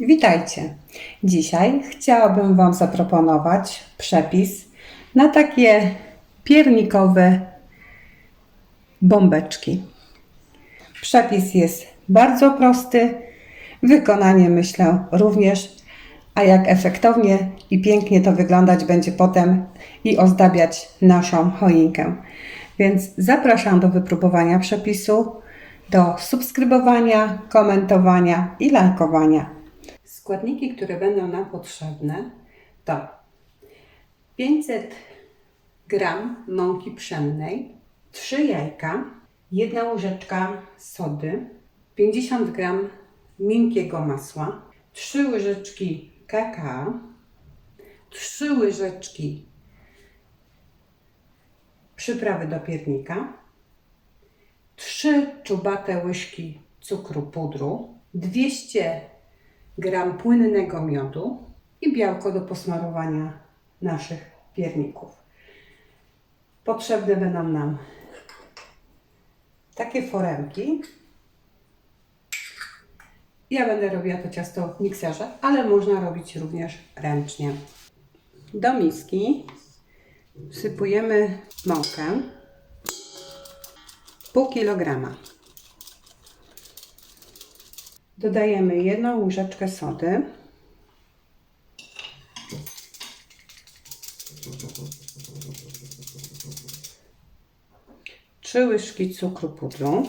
Witajcie. Dzisiaj chciałabym Wam zaproponować przepis na takie piernikowe bombeczki. Przepis jest bardzo prosty, wykonanie myślę również, a jak efektownie i pięknie to wyglądać będzie potem i ozdabiać naszą choinkę. Więc zapraszam do wypróbowania przepisu, do subskrybowania, komentowania i lajkowania. Składniki, które będą nam potrzebne to 500 gram mąki pszennej, 3 jajka, jedna łyżeczka sody, 50 gram miękkiego masła, 3 łyżeczki kakao, 3 łyżeczki przyprawy do piernika, 3 czubate łyżki cukru pudru, 200 gram płynnego miodu i białko do posmarowania naszych pierników. Potrzebne będą nam takie foremki. Ja będę robiła to ciasto w mikserze, ale można robić również ręcznie. Do miski wsypujemy mąkę pół kilograma. Dodajemy jedną łyżeczkę sody. Trzy łyżki cukru pudru.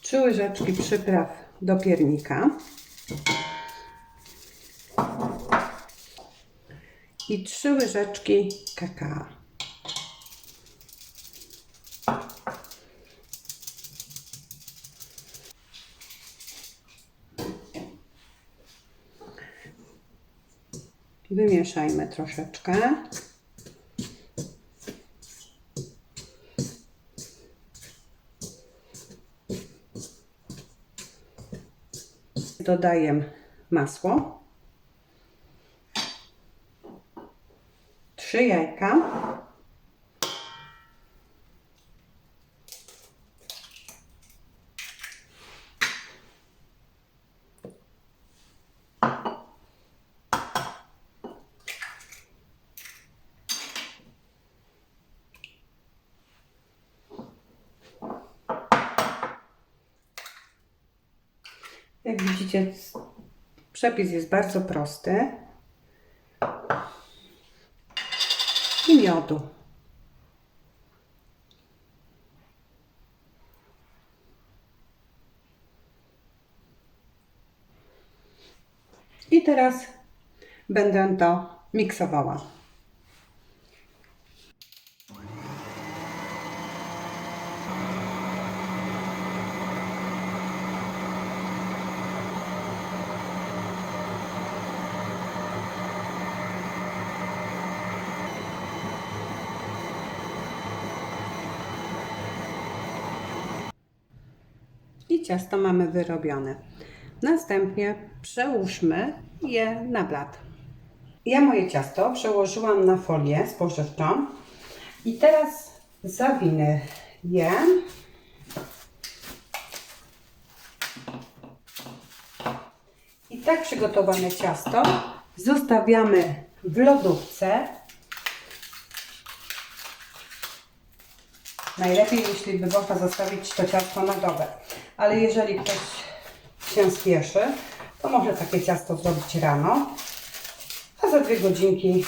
Trzy łyżeczki przypraw do piernika. I trzy łyżeczki kakao. Wymieszajmy troszeczkę. Dodaję masło. Trzy jajka. Jak widzicie, przepis jest bardzo prosty. I miodu. I teraz będę to miksowała. Ciasto mamy wyrobione. Następnie przełóżmy je na blat. Ja moje ciasto przełożyłam na folię spożywczą i teraz zawinę je. I tak przygotowane ciasto zostawiamy w lodówce Najlepiej, jeśli by można zostawić to ciasto na dobę. Ale jeżeli ktoś się spieszy, to może takie ciasto zrobić rano, a za dwie godzinki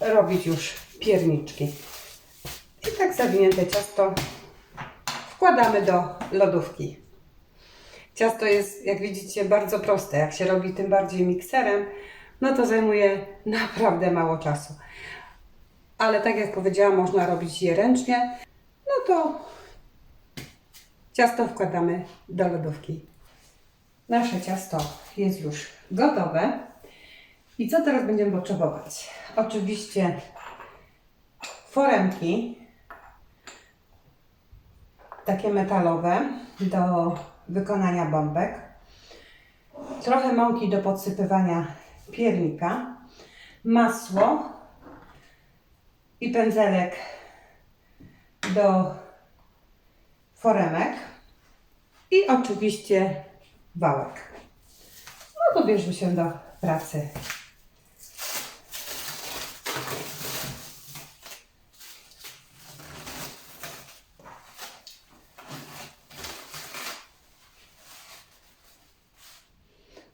robić już pierniczki. I tak zawinięte ciasto wkładamy do lodówki. Ciasto jest, jak widzicie, bardzo proste. Jak się robi tym bardziej mikserem, no to zajmuje naprawdę mało czasu ale tak jak powiedziałam, można robić je ręcznie. No to ciasto wkładamy do lodówki. Nasze ciasto jest już gotowe. I co teraz będziemy potrzebować? Oczywiście foremki, takie metalowe do wykonania bombek, trochę mąki do podsypywania piernika, masło, i pędzelek do foremek. i oczywiście wałek. No to bierzmy się do pracy.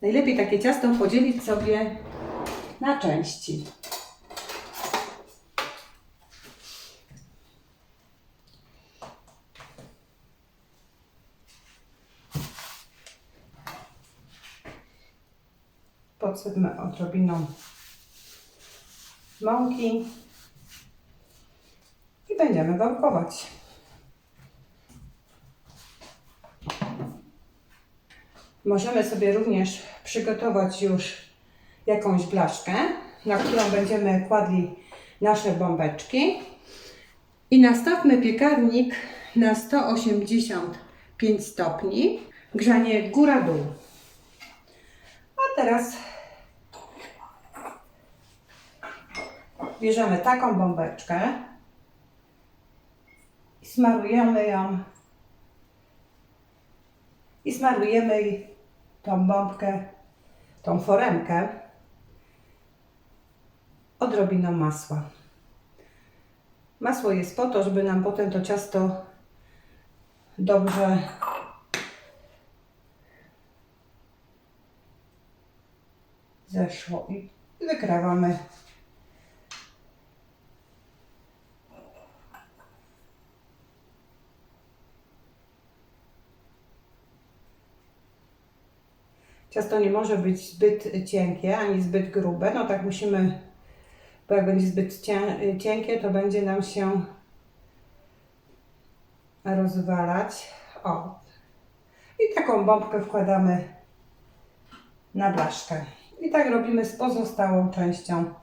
Najlepiej takie ciasto podzielić sobie na części. Podsypmy odrobiną mąki i będziemy wałkować. Możemy sobie również przygotować już jakąś blaszkę, na którą będziemy kładli nasze bombeczki. I nastawmy piekarnik na 185 stopni, grzanie góra-dół. A teraz bierzemy taką bombeczkę i smarujemy ją i smarujemy tą bombkę, tą foremkę odrobiną masła. Masło jest po to, żeby nam potem to ciasto dobrze zeszło i wykrawamy Ciasto nie może być zbyt cienkie ani zbyt grube. No tak musimy, bo jak będzie zbyt cienkie, to będzie nam się rozwalać. O. I taką bombkę wkładamy na blaszkę. I tak robimy z pozostałą częścią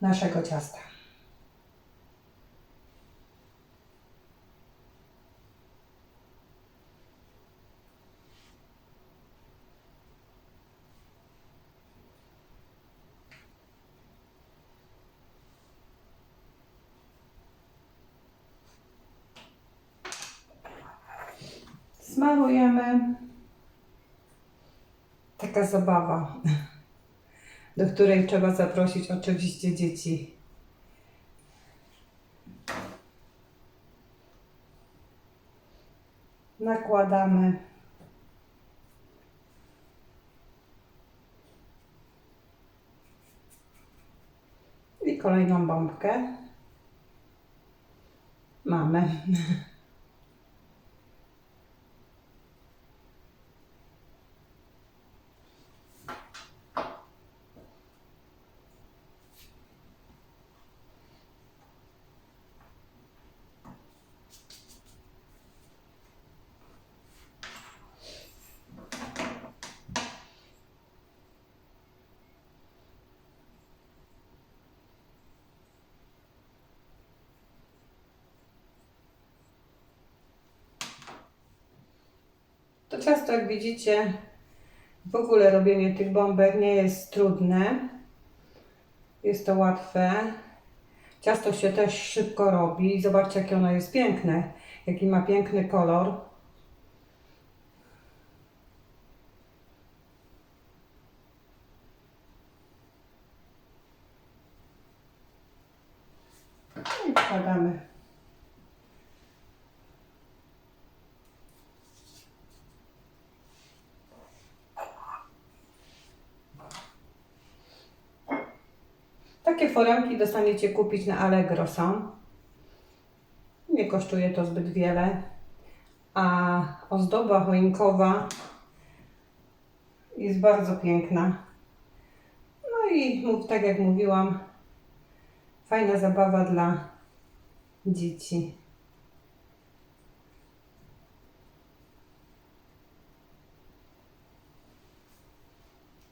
naszego ciasta. Smarujemy. Taka zabawa, do której trzeba zaprosić oczywiście dzieci. Nakładamy. I kolejną bombkę. Mamy. To ciasto, jak widzicie, w ogóle robienie tych bombek nie jest trudne. Jest to łatwe. Ciasto się też szybko robi. Zobaczcie, jakie ono jest piękne. Jaki ma piękny kolor. I wkładamy Takie foremki dostaniecie kupić na Allegro są. Nie kosztuje to zbyt wiele. A ozdoba choinkowa jest bardzo piękna. No i tak jak mówiłam, fajna zabawa dla dzieci.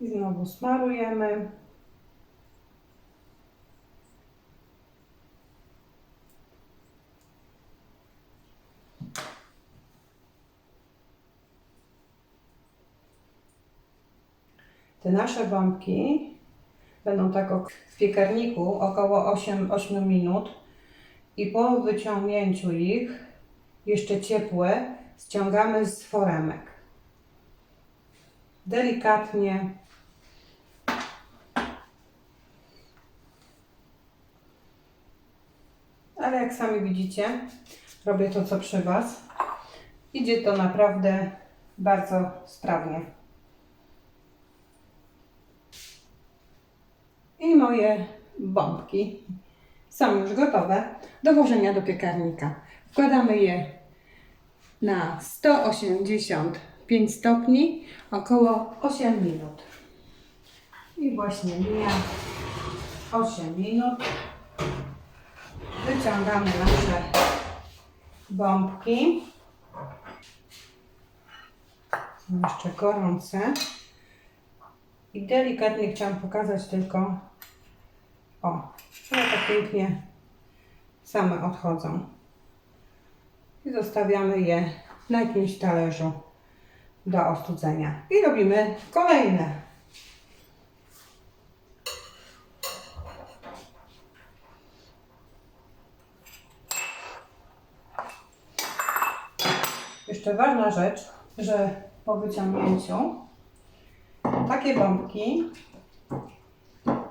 I znowu smarujemy. Te nasze bombki będą tak w piekarniku około 8, 8 minut i po wyciągnięciu ich, jeszcze ciepłe, ściągamy z foremek. Delikatnie. Ale jak sami widzicie, robię to co przy Was. Idzie to naprawdę bardzo sprawnie. I moje bombki są już gotowe do włożenia do piekarnika. Wkładamy je na 185 stopni około 8 minut. I właśnie mija 8 minut. Wyciągamy nasze bombki. Są jeszcze gorące. I delikatnie chciałam pokazać tylko o, one tak pięknie same odchodzą. I zostawiamy je na jakimś talerzu do ostudzenia. I robimy kolejne. Jeszcze ważna rzecz, że po wyciągnięciu takie bombki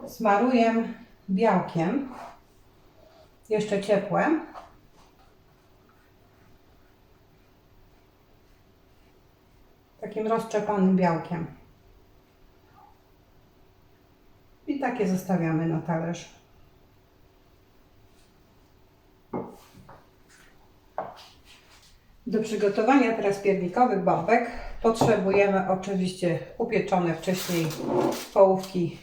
smaruję białkiem, jeszcze ciepłym. Takim rozczepanym białkiem. I takie zostawiamy na talerz. Do przygotowania teraz piernikowych bombek potrzebujemy oczywiście upieczone wcześniej połówki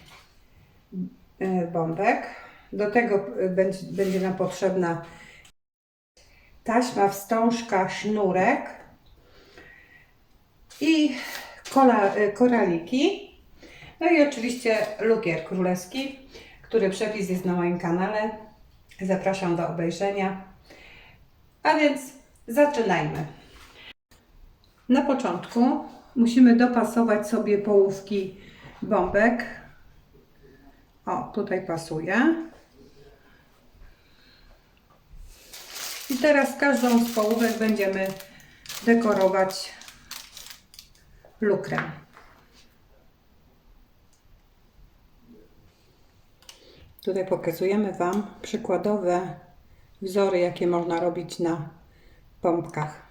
bombek. Do tego e, będzie, będzie nam potrzebna taśma, wstążka, sznurek i kola, e, koraliki. No i oczywiście lukier królewski, który przepis jest na moim kanale. Zapraszam do obejrzenia. A więc zaczynajmy. Na początku musimy dopasować sobie połówki bombek. O, tutaj pasuje. I teraz każdą z połówek będziemy dekorować lukrem. Tutaj pokazujemy Wam przykładowe wzory, jakie można robić na pompkach.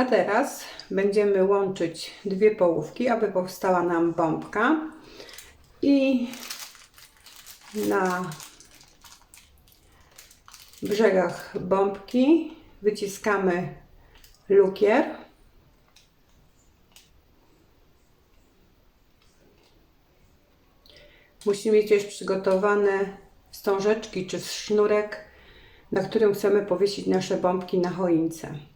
A teraz będziemy łączyć dwie połówki, aby powstała nam bombka. I na brzegach bombki wyciskamy lukier. Musimy mieć też przygotowane wstążeczki czy sznurek, na którym chcemy powiesić nasze bombki na choince.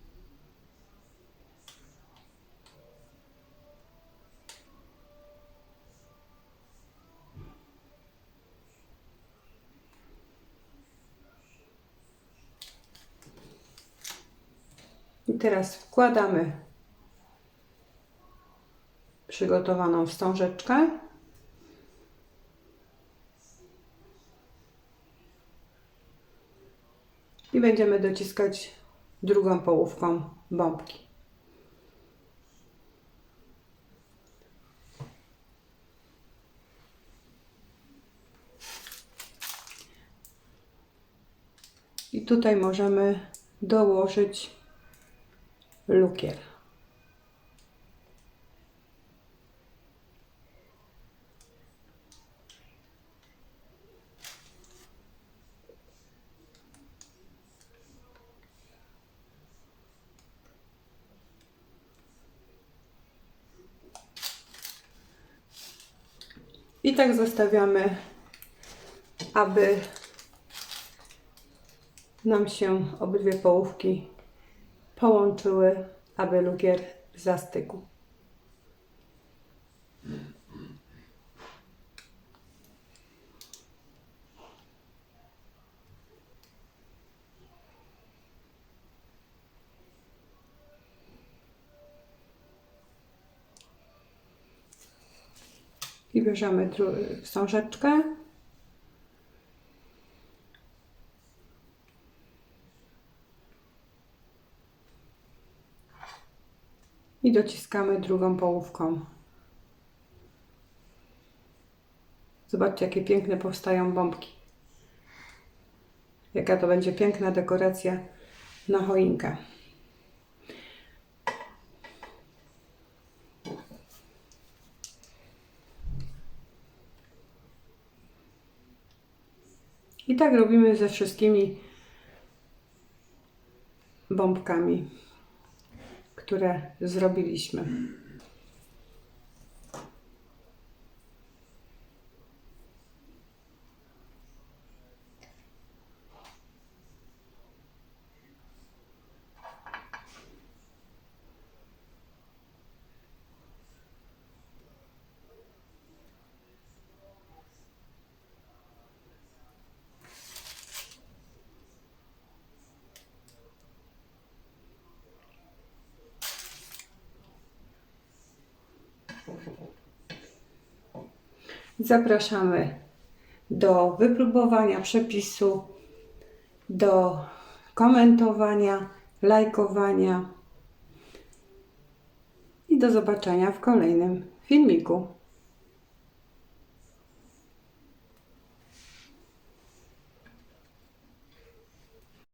I teraz wkładamy przygotowaną wstążeczkę. I będziemy dociskać drugą połówką bombki. I tutaj możemy dołożyć lukier. I tak zostawiamy, aby nam się obydwie połówki połączyły, aby lukier zastygł. I bierzemy wstążeczkę. I dociskamy drugą połówką. Zobaczcie, jakie piękne powstają bombki. Jaka to będzie piękna dekoracja na choinkę. I tak robimy ze wszystkimi bombkami, które zrobiliśmy. Zapraszamy do wypróbowania przepisu, do komentowania, lajkowania i do zobaczenia w kolejnym filmiku.